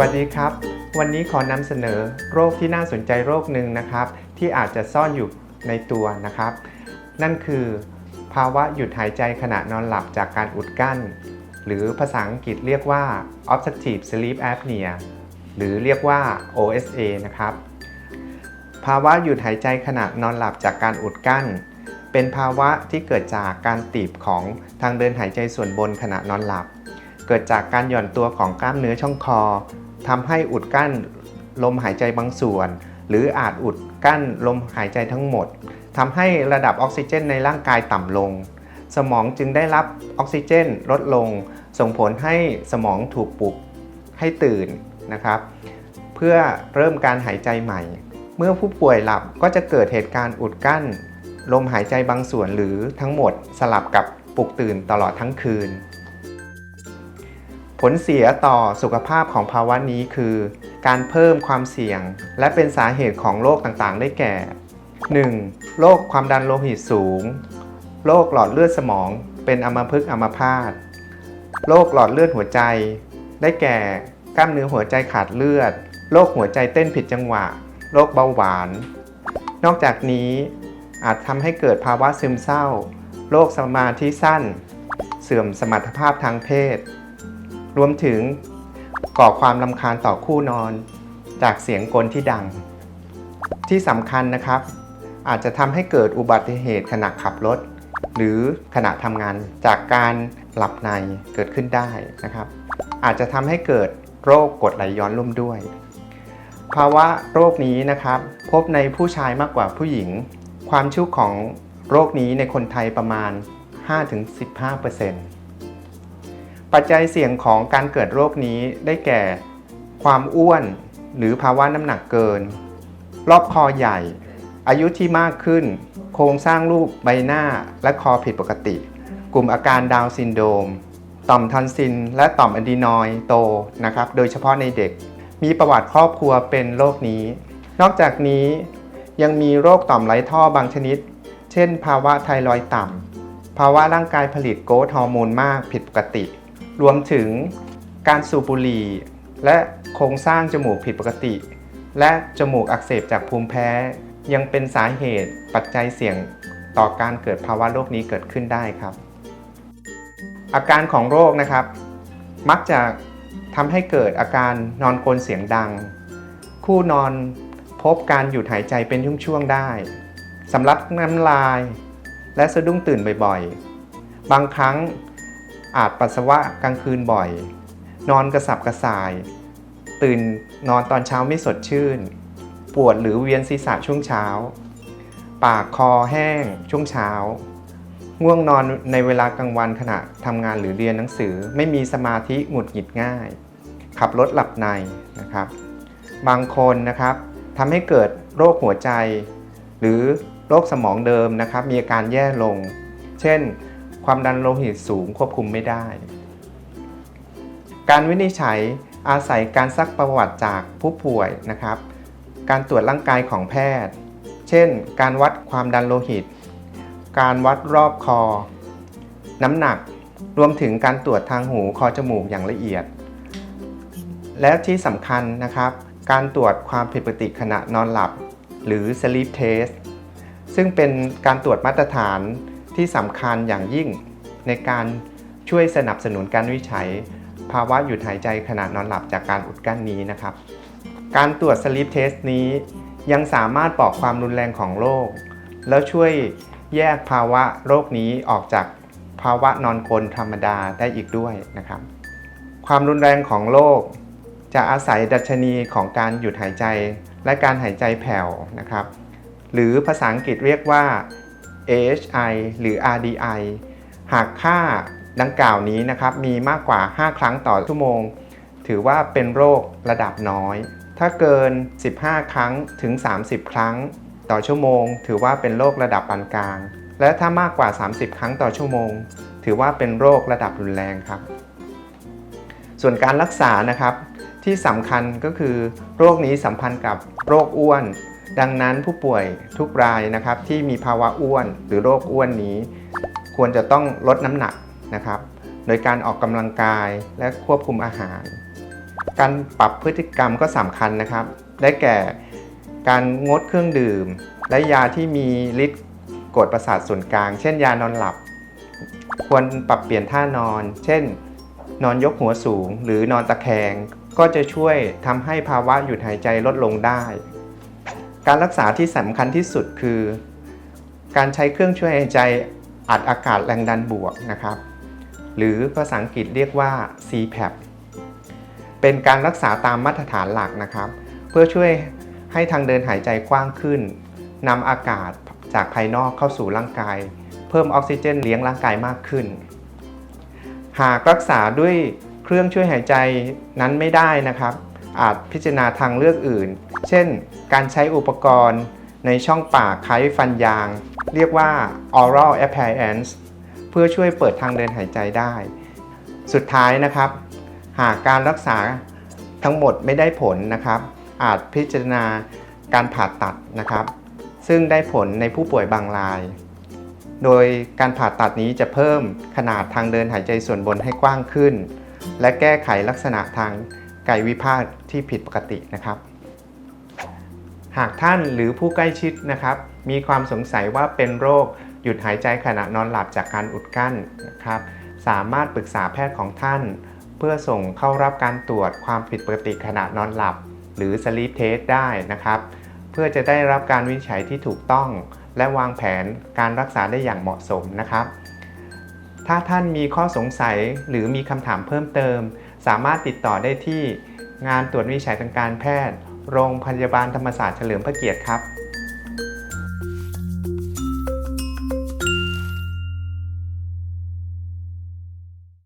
วัสดีครับ วันนี้ขอนำเสนอโรคที่น่าสนใจโรคหนึ่งนะครับ ที่อาจจะซ่อนอยู่ในตัวนะครับ นั่นคือ ภาวะหยุดหายใจขณะนอนหลับจากการอุดกั้น หรือภาษาอังกฤษเรียกว่า obstructive sleep apnea หรือเรียกว่า OSA นะครับ ภาวะหยุดหายใจขณะนอนหลับจากการอุดกั้น เป็นภาวะที่เกิดจากการตีบของทางเดินหายใจส่วนบนขณะนอนหลับ เกิดจากการหย่อนตัวของกล้ามเนื้อช่องคอทำให้อุดกั้นลมหายใจบางส่วน หรืออาจอุดกั้นลมหายใจทั้งหมดทำให้ระดับออกซิเจนในร่างกายต่ำลง สมองจึงได้รับออกซิเจนลดลง ส่งผลให้สมองถูกปลุกให้ตื่นนะครับ เพื่อเริ่มการหายใจใหม่ เมื่อผู้ป่วยหลับก็จะเกิดเหตุการณ์อุดกั้น ลมหายใจบางส่วนหรือทั้งหมดสลับกับปลุกตื่นตลอดทั้งคืน ผลเสียต่อสุขภาพของภาวะนี้คือ การเพิ่มความเสี่ยง และเป็นสาเหตุของโรคต่างๆ ได้แก่ 1. โรคความดันโลหิตสูง โรคหลอดเลือดสมอง เป็นอัมพฤกษ์อัมพาต โรคหลอดเลือดหัวใจ ได้แก่ กล้ามเนื้อหัวใจขาดเลือด โรคหัวใจเต้นผิดจังหวะ โรคเบาหวาน นอกจากนี้อาจทำให้เกิดภาวะซึมเศร้า โรคสมาธิสั้น เสื่อมสมรรถภาพทางเพศ รวมถึงก่อความลำคาญต่อคู่นอน จากเสียงกลที่ดัง ที่สำคัญนะครับ อาจจะทำให้เกิดอุบัติเหตุขณะขับรถ หรือขณะทำงานจากการหลับในเกิดขึ้นได้นะครับ อาจจะทำให้เกิดโรคกดไหลย้อนร่วมด้วย ภาวะโรคนี้นะครับ พบในผู้ชายมากกว่าผู้หญิง ความชุกของโรคนี้ในคนไทยประมาณ 5-15% ปัจจัยเสี่ยงของการเกิดโรคนี้ได้แก่ ความอ้วนหรือภาวะน้ำหนักเกิน รอบคอใหญ่ อายุที่มากขึ้น โครงสร้างรูปใบหน้าและคอผิดปกติ กลุ่มอาการดาวซินโดม ต่อมทอนซิลและต่อมอะดีนอยโตนะครับ โดยเฉพาะในเด็ก มีประวัติครอบครัวเป็นโรคนี้ นอกจากนี้ยังมีโรคต่อมไร้ท่อบางชนิด เช่น ภาวะไทรอยต่ำภาวะร่างกายผลิตโกรทฮอร์โมนมากผิดปกติ รวมถึงการสูบบุหรี่และโครงสร้างจมูกผิดปกติ และจมูกอักเสบจากภูมิแพ้ ยังเป็นสาเหตุปัจจัยเสี่ยงต่อการเกิดภาวะโรคนี้เกิดขึ้นได้ครับ อาการของโรคนะครับ มักจะทำให้เกิดอาการนอนกรนเสียงดัง คู่นอนพบการหยุดหายใจเป็นช่วงๆได้สำลักน้ำลาย และสะดุ้งตื่นบ่อยๆ บางครั้ง อาจปัสสาวะกลางคืนบ่อย นอนกระสับกระส่าย ตื่นนอนตอนเช้าไม่สดชื่น ปวดหรือเวียนศีรษะช่วงเช้า ปากคอแห้งช่วงเช้า ง่วงนอนในเวลากลางวันขณะทำงานหรือเรียนหนังสือ ไม่มีสมาธิหงุดหงิดง่าย ขับรถหลับในนะครับ บางคนนะครับทำให้เกิดโรคหัวใจ หรือโรคสมองเดิมนะครับ มีอาการแย่ลง เช่น ความดันโลหิตสูงควบคุมไม่ได้ การวินิจฉัยอาศัยการซักประวัติจากผู้ป่วยนะครับ การตรวจร่างกายของแพทย์ เช่น การวัดความดันโลหิต การวัดรอบคอ น้ำหนัก รวมถึงการตรวจทางหูคอจมูกอย่างละเอียด และที่สำคัญนะครับ การตรวจความผิดปกติขณะนอนหลับ หรือ sleep test ซึ่งเป็นการตรวจมาตรฐาน ที่สำคัญอย่างยิ่งในการช่วยสนับสนุนการวิจัย ภาวะหยุดหายใจขณะนอนหลับจากการอุดกั้นนี้นะครับ การตรวจ sleep test นี้ยังสามารถบอกความรุนแรงของโรคแล้วช่วยแยกภาวะโรคนี้ออกจากภาวะนอนกรนธรรมดาได้อีกด้วยนะครับ ความรุนแรงของโรคจะอาศัยดัชนีของการหยุดหายใจและการหายใจแผ่วนะครับ หรือภาษาอังกฤษเรียกว่า AHI หรือ RDI หากค่าดังกล่าวนี้นะครับมีมากกว่า 5 ครั้งต่อชั่วโมง ถือว่าเป็นโรคระดับน้อย ถ้าเกิน 15 ครั้งถึง 30 ครั้งต่อชั่วโมง ถือว่าเป็นโรคระดับปานกลาง และถ้ามากกว่า 30 ครั้งต่อชั่วโมง ถือว่าเป็นโรคระดับรุนแรงครับ ส่วนการรักษานะครับที่สำคัญก็คือโรคนี้สัมพันธ์กับโรคอ้วน ดังนั้นผู้ป่วยทุกรายนะครับที่มีภาวะอ้วนหรือโรคอ้วนนี้ ควรจะต้องลดน้ำหนักนะครับ โดยการออกกำลังกายและควบคุมอาหาร การปรับพฤติกรรมก็สำคัญนะครับ ได้แก่การงดเครื่องดื่ม และยาที่มีฤทธิ์กดประสาทส่วนกลาง เช่นยานอนหลับ ควรปรับเปลี่ยนท่านอน เช่น นอนยกหัวสูง หรือ นอนตะแคง ก็จะช่วยทำให้ภาวะหยุดหายใจลดลงได้ การรักษาที่สำคัญที่สุดคือ การใช้เครื่องช่วยหายใจอัดอากาศแรงดันบวกนะครับ หรือภาษาอังกฤษเรียกว่า CPAP เป็นการรักษาตามมาตรฐานหลักนะครับ เพื่อช่วยให้ทางเดินหายใจกว้างขึ้นนำอากาศจากภายนอกเข้าสู่ร่างกาย เพิ่มออกซิเจนเลี้ยงร่างกายมากขึ้น หากรักษาด้วยเครื่องช่วยหายใจนั้นไม่ได้นะครับ อาจพิจารณาทางเลือกอื่น เช่น การใช้อุปกรณ์ในช่องปากคล้ายฟันยาง เรียกว่า oral appliance เพื่อช่วยเปิดทางเดินหายใจได้ สุดท้ายนะครับ หากการรักษาทั้งหมดไม่ได้ผลนะครับ อาจพิจารณาการผ่าตัดนะครับ ซึ่งได้ผลในผู้ป่วยบางราย โดยการผ่าตัดนี้จะเพิ่มขนาดทางเดินหายใจส่วนบนให้กว้างขึ้น และแก้ไขลักษณะทาง กายวิภาคที่ผิดปกตินะครับ หากท่านหรือผู้ใกล้ชิดนะครับ มีความสงสัยว่าเป็นโรคหยุดหายใจขณะนอนหลับจากการอุดกั้นนะครับ สามารถปรึกษาแพทย์ของท่าน เพื่อส่งเข้ารับการตรวจความผิดปกติขณะนอนหลับ หรือ sleep test ได้นะครับ เพื่อจะได้รับการวินิจฉัยที่ถูกต้อง และวางแผนการรักษาได้อย่างเหมาะสมนะครับ ถ้าท่านมีข้อสงสัยหรือมีคำถามเพิ่มเติม สามารถติดต่อได้ที่งานตรวจวิจัยทางการแพทย์ โรงพยาบาลธรรมศาสตร์เฉลิมพระเกียรติครับ